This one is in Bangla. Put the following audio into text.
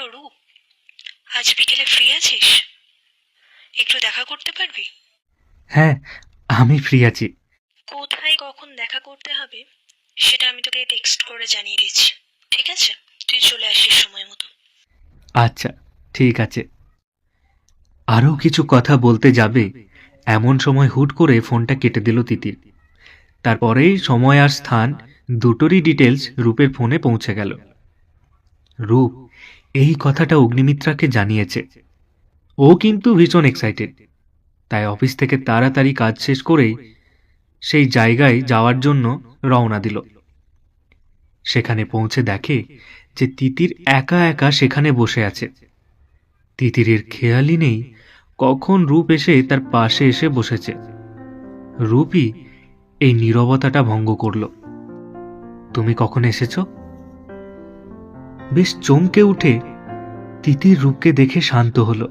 হ্যালো রূপ আজ বিকেলে ফ্রি আছিস? একটু দেখা করতে পারবি? হ্যাঁ আমি ফ্রি আছি। কোথায় কখন দেখা করতে হবে সেটা আমি তোকে টেক্সট করে জানিয়ে দিচ্ছি। ঠিক আছে? তুই চলে আসিস সময় মতো। আচ্ছা ঠিক আছে। আরও কিছু কথা বলতে যাবে এমন সময় হুট করে ফোনটা কেটে দিল তিতির। তারপরেই সময় আর স্থান দুটোরই ডিটেলস রূপের ফোনে পৌঁছে গেল। রূপ। এই কথাটা অগ্নিমিত্রাকে জানিয়েছে। ও কিন্তু ভীষণ এক্সাইটেড তাই অফিস থেকে তাড়াতাড়ি কাজ শেষ করেই সেই জায়গায় যাওয়ার জন্য রওনা দিল। সেখানে পৌঁছে দেখে যে তিতির একা একা সেখানে বসে আছে। তিতিরের খেয়ালই নেই কখন রূপ এসে তার পাশে এসে বসেছে। রূপই এই নীরবতাটা ভঙ্গ করল। তুমি কখন এসেছ? বেশ চমকে উঠে তিতির রূপকে দেখে শান্ত হলো।